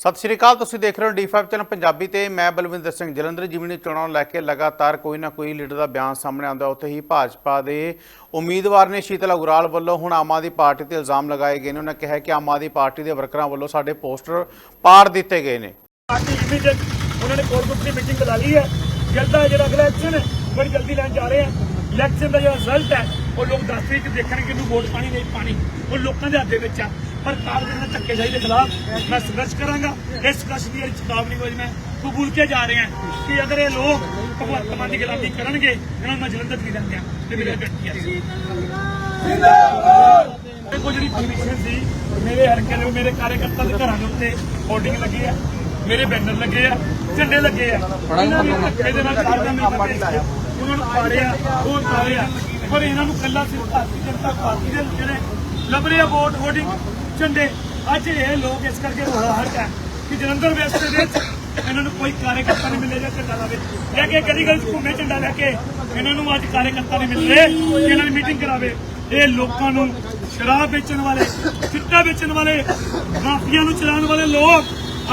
ਸਤਿ ਸ਼੍ਰੀ ਅਕਾਲ, ਤੁਸੀਂ ਦੇਖ ਰਹੇ ਹੋ D5 ਚੈਨਲ ਪੰਜਾਬੀ ਤੇ ਮੈਂ ਬਲਵਿੰਦਰ ਸਿੰਘ ਜਲੰਧਰ ਜਿਮਨੀ ਚੋਣਾਂ ਨੂੰ ਲੈ ਕੇ ਲਗਾਤਾਰ ਕੋਈ ਨਾ ਕੋਈ ਲੀਡਰ ਦਾ ਬਿਆਨ ਸਾਹਮਣੇ ਆਉਂਦਾ ਉੱਥੇ ਹੀ ਭਾਜਪਾ ਦੇ ਉਮੀਦਵਾਰ ਨੇ ਸ਼ੀਤਲ ਅਗਰਾਲ ਵੱਲੋਂ ਹੁਣ ਆਮ ਆਦਮੀ ਪਾਰਟੀ ਤੇ ਇਲਜ਼ਾਮ ਲਗਾਏ ਗਏ ਨੇ। ਉਹਨਾਂ ਕਿਹਾ ਕਿ ਆਮ ਆਦਮੀ ਪਾਰਟੀ ਦੇ ਵਰਕਰਾਂ ਵੱਲੋਂ ਸਾਡੇ ਪੋਸਟਰ ਪਾੜ ਦਿੱਤੇ ਗਏ ਨੇ। ਪਾਰਟੀ ਇਮੀਡੀਏਟ ਉਹਨਾਂ ਨੇ ਕੋਰ ਗਰੁੱਪ ਦੀ ਮੀਟਿੰਗ ਬੁਲਾ ਲਈ ਹੈ। ਜਲਦਾ ਜਿਹੜਾ ਅਗਲਾ ਇਲੈਕਸ਼ਨ ਹੈ, ਬੜੀ ਜਲਦੀ ਲੈਣ ਜਾ ਰਹੇ ਆ ਇਲੈਕਸ਼ਨ ਦਾ ਜਿਹੜਾ ਰਿਜ਼ਲਟ ਹੈ ਉਹ ਲੋਕ 10 ਤਰੀਕ ਨੂੰ ਦੇਖਣਗੇ ਵੋਟ ਪਾਣੀ ਨਹੀਂ ਪਾਣੀ। ਉਹ ਲੋਕਾਂ ਦੇ ਹੱਥ ਦੇ ਵਿੱਚ ਆ। ਪਰ ਕਾਰਗਰ ਦੇ ਧੱਕੇਸ਼ਾਹੀ ਦੇ ਖਿਲਾਫ ਮੈਂ ਸੰਘਰਸ਼ ਕਰਾਂਗਾ। ਇਸ ਸੰਘਰਸ਼ ਦੀ ਚੇਤਾਵਨੀ ਵਜ ਮੈਂ ਕਬੂਲ ਕੇ ਜਾ ਰਹੇ ਕਿ ਅਗਰ ਇਹ ਲੋਕ ਭਗਵੰਤ ਮਾਨ ਦੀ ਗੁਲਾਮੀ ਕਰਨਗੇ, ਇਹਨਾਂ ਨੂੰ ਮੈਂ ਜਲੰਧਰ ਨਹੀਂ ਦਿੰਦਿਆਂ ਤੇ ਮੇਰੇ ਬੇਟੀ ਹੈ ਦੇਖੋ ਜਿਹੜੀ ਪਰਮਿਸ਼ਨ ਸੀ, ਮੇਰੇ ਹਲਕੇ ਦੇ, ਮੇਰੇ ਕਾਰਜਕਰਤਾ ਦੇ ਘਰਾਂ ਦੇ ਉੱਤੇ ਹੋਰਡਿੰਗ ਲੱਗੀ ਆ। ਮੇਰੇ ਬੈਨਰ ਲੱਗੇ ਆ, ਝੰਡੇ ਲੱਗੇ ਆ। ਇਹਨਾਂ ਨੇ ਧੱਕੇ ਦੇ ਨਾਲ ਕਾਰਨਾਂ ਉਹਨਾਂ ਨੂੰ ਪਾੜਿਆ, ਉਹ ਪਾੜਿਆ। ਪਰ ਇਹਨਾਂ ਨੂੰ ਕੱਲਾ ਸਿਰਫ ਭਾਰਤੀ ਜਨਤਾ ਪਾਰਟੀ ਦੇ ਜਿਹੜੇ ਲੱਭ ਵੋਟ ਹੋਰਡਿੰਗ ਝੰਡੇ। ਅੱਜ ਇਹ ਲੋਕ ਇਸ ਕਰਕੇ ਹਟ ਹੈ ਕਿ ਜਲੰਧਰ ਵੈਸਟ ਦੇ ਵਿੱਚ ਇਹਨਾਂ ਨੂੰ ਕੋਈ ਕਾਰਜਕਰਤਾ ਨਹੀਂ ਮਿਲਿਆ ਜਾਂ ਝੰਡਾ ਲਾਵੇ। ਲੈ ਕੇ ਗਲੀ ਗਲੀ ਘੁੰਮੇ ਝੰਡਾ ਲੈ ਕੇ? ਇਹਨਾਂ ਨੂੰ ਅੱਜ ਕਾਰਜਕਰਤਾ ਨਹੀਂ ਮਿਲ ਰਹੇ ਇਹਨਾਂ ਦੀ ਮੀਟਿੰਗ ਕਰਾਵੇ। ਇਹ ਲੋਕਾਂ ਨੂੰ ਸ਼ਰਾਬ ਵੇਚਣ ਵਾਲੇ, ਚਿੱਟਾ ਵੇਚਣ ਵਾਲੇ, ਮਾਫੀਆਂ ਨੂੰ ਚਲਾਉਣ ਵਾਲੇ ਲੋਕ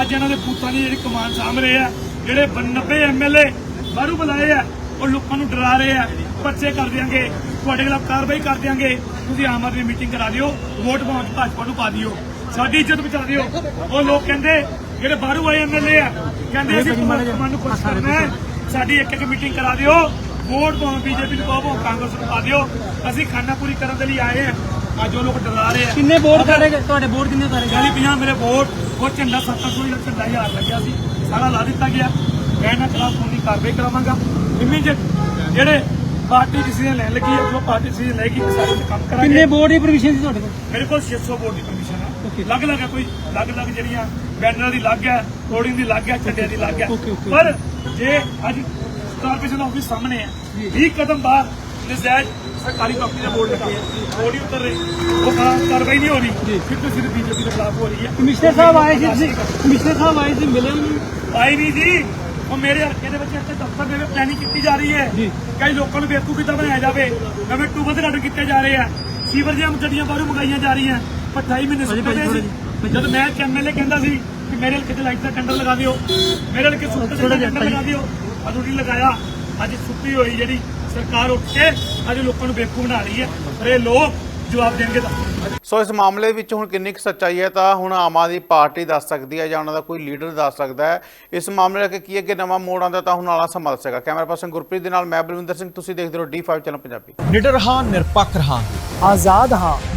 ਅੱਜ ਇਹਨਾਂ ਦੇ ਬੂਥਾਂ ਦੀ ਜਿਹੜੀ ਕਮਾਨ ਸਾਂਭ ਰਹੇ ਆ। ਜਿਹੜੇ 90 ਐਮਐਲਏ ਬਾਹਰੋਂ ਬੁਲਾਏ ਆ, ਉਹ ਲੋਕਾਂ ਨੂੰ ਡਰਾ ਰਹੇ ਆ। ਪਰਚੇ ਕਰ ਦਿਆਂਗੇ ਤੁਹਾਡੇ ਖਿਲਾਫ ਕਾਰਵਾਈ ਕਰ ਦਿਆਂਗੇ ਤੁਸੀਂ ਆਮ ਆਦਮੀ ਮੀਟਿੰਗ ਕਰਾ ਦਿਓ ਵੋਟ ਪਾਉਣ ਭਾਜਪਾ ਨੂੰ ਪਾ ਦਿਓ। ਸਾਡੀ ਇੱਜ਼ਤ ਬਚਾ ਦਿਓ। ਉਹ ਲੋਕ ਕਹਿੰਦੇ ਜਿਹੜੇ ਬਾਹਰੋਂ ਆਏ ਐਮਐਲਏ ਆ ਕਹਿੰਦੇ ਅਸੀਂ ਭਗਵੰਤ ਮਾਨ ਨੂੰ ਖੁਸ਼ ਕਰਨਾ ਹੈ ਸਾਡੀ ਇੱਕ ਇੱਕ ਮੀਟਿੰਗ ਕਰਾ ਦਿਓ ਵੋਟ ਪਾਉਣ ਬੀਜੇਪੀ ਨੂੰ ਪਾਓ ਕਾਂਗਰਸ ਨੂੰ ਪਾ ਦਿਓ। ਅਸੀਂ ਖਾਨਾ ਪੂਰੀ ਕਰਨ ਦੇ ਲਈ ਆਏ ਆ ਅੱਜ ਉਹ ਲੋਕ ਡਰਾ ਰਹੇ ਆ। ਕਿੰਨੇ ਵੋਟ ਕਰੇਗੇ ਤੁਹਾਡੇ ਵੋਟ ਕਿੰਨੇ ਕਰੇਗੇ ਚਾਲੀ 50 ਮੇਰੇ ਵੋਟ ਉਹ ਝੰਡਾ 700 ਜਾਂ ਝੰਡਾ ਹਜ਼ਾਰ ਲੱਗਿਆ ਸੀ। ਸਾਰਾ ਲਾ ਦਿੱਤਾ ਗਿਆ। ਮੈਂ ਇਹਨਾਂ ਖਿਲਾਫ ਕਾਨੂੰਨੀ ਕਾਰਵਾਈ ਕਰਾਵਾਂਗਾ। ਇਮੀਡੀਏਟ ਜਿਹੜੇ ਪਾਰਟੀ ਡਿਸੀਜਨ ਲੈਣ ਲੱਗੀ ਹੈ ਜੋ ਪਾਰਟੀ ਡਿਸੀਜਨ ਲਏਗੀ ਕਿ ਸਾਰੇ ਤੇ ਕੰਮ ਕਿੰਨੇ ਕਰਾਂਗੇ ਵੋਟ ਦੀ ਪਰਮਿਸ਼ਨ ਸੀ ਤੁਹਾਡੇ ਕੋਲ? ਮੇਰੇ ਕੋਲ 600 ਵੋਟ ਦੀ ਪਰਮਿਸ਼ਨ ਹੈ ਲੱਗ ਲੱਗ ਹੈ ਕੋਈ ਲੱਗ ਲੱਗ ਜਿਹੜੀਆਂ ਬੈਨਰਾਂ ਦੀ ਲੱਗ ਹੈ ਕੋਡਿੰਗ ਦੀ ਲੱਗ ਹੈ ਝੰਡਿਆਂ ਦੀ ਲੱਗ ਹੈ. ਪਰ ਜੇ ਅੱਜ ਕਾਰਪੋਰੇਸ਼ਨ ਆਫਿਸ ਸਾਹਮਣੇ ਹੈ 20 ਕਦਮ ਬਾਹਰ ਨਜ਼ਾਇਜ਼ ਸਰਕਾਰੀ ਪ੍ਰਾਪਰਟੀ ਦੇ ਬੋਰਡ ਲੱਗੇ ਬੋਰਡ ਹੀ ਉਤਰ ਰਹੇ। ਉਹ ਕਾਰਵਾਈ ਨਹੀਂ ਹੋ ਰਹੀ। ਸਿੱਧੂ ਸਿੱਧੂ ਬੀਜੇਪੀ ਦੇ ਖਿਲਾਫ ਹੋ ਰਹੀ ਹੈ ਕਮਿਸ਼ਨਰ ਸਾਹਿਬ ਆਏ ਸੀ ਕਮਿਸ਼ਨਰ ਸਾਹਿਬ ਆਏ ਸੀ। ਮਿਲੇ ਉਹਨੂੰ ਆਈ ਨਹੀਂ ਜੀ। ਉਹ ਮੇਰੇ ਹਲਕੇ ਦੇ ਵਿੱਚ ਇੱਥੇ ਦਫ਼ਤਰ ਦੇ ਵਿੱਚ ਪਲੈਨਿੰਗ ਕੀਤੀ ਜਾ ਰਹੀ ਹੈ। ਕਈ ਲੋਕਾਂ ਨੂੰ ਬੇਵਕੂਫ ਕਿੱਦਾਂ ਬਣਾਇਆ ਜਾਵੇ। ਨਵੇਂ ਟੂਬਲ ਆਰਡਰ ਕੀਤੇ ਜਾ ਰਹੇ ਆ। ਸੀਵਰ ਦੀਆਂ ਗੱਡੀਆਂ ਬਾਹਰੋਂ ਮੰਗਾਈਆਂ ਜਾ ਰਹੀਆਂ। ਪਰ 28 ਮਹੀਨੇ ਸੁੱਤੇ ਸੀ। ਜਦ ਮੈਂ ਐਮਐਲਏ ਕਹਿੰਦਾ ਸੀ ਕਿ ਮੇਰੇ ਹਲਕੇ ਤੇ ਲਾਈਟ ਦਾ ਟੈਂਡਰ ਲਗਾ ਦਿਓ। ਮੇਰੇ ਹਲਕੇ ਸੁੱਤੇ ਜਿਹਾ ਟੈਂਡਰ ਲਗਾ ਦਿਓ। ਅਦੋਂ ਨਹੀਂ ਲਗਾਇਆ। ਅੱਜ ਸੁੱਤੀ ਹੋਈ ਜਿਹੜੀ ਸਰਕਾਰ ਉੱਠ ਕੇ ਅੱਜ ਲੋਕਾਂ ਨੂੰ ਬੇਵਕੂਫ ਬਣਾ ਰਹੀ ਹੈ। ਪਰ ਇਹ ਲੋਕ ਜਵਾਬ ਦੇਣਗੇ ਤਾਂ। ਸੋ ਇਸ ਮਾਮਲੇ ਵਿੱਚ ਹੁਣ ਕਿੰਨੀ ਕੁ ਸੱਚਾਈ ਹੈ ਤਾਂ ਹੁਣ ਆਮ ਆਦਮੀ ਪਾਰਟੀ ਦੱਸ ਸਕਦੀ ਹੈ ਜਾਂ ਉਹਨਾਂ ਦਾ ਕੋਈ ਲੀਡਰ ਦੱਸ ਸਕਦਾ ਹੈ। ਇਸ ਮਾਮਲੇ ਲੈ ਕੇ ਕੀ ਅੱਗੇ ਨਵਾਂ ਮੋੜ ਆਉਂਦਾ ਤਾਂ ਹੁਣ ਆਲਾ ਸਮਾਂ ਦੱਸੇਗਾ ਕੈਮਰਾ ਪਰਸਨ ਗੁਰਪ੍ਰੀਤ ਦੇ ਨਾਲ ਮੈਂ ਬਲਵਿੰਦਰ ਸਿੰਘ ਤੁਸੀਂ ਦੇਖਦੇ ਰਹੋ D5 ਚੈਨਲ ਪੰਜਾਬੀ। ਨਿਡਰ ਹਾਂ ਨਿਰਪੱਖ ਰਹਾਂ ਆਜ਼ਾਦ ਹਾਂ।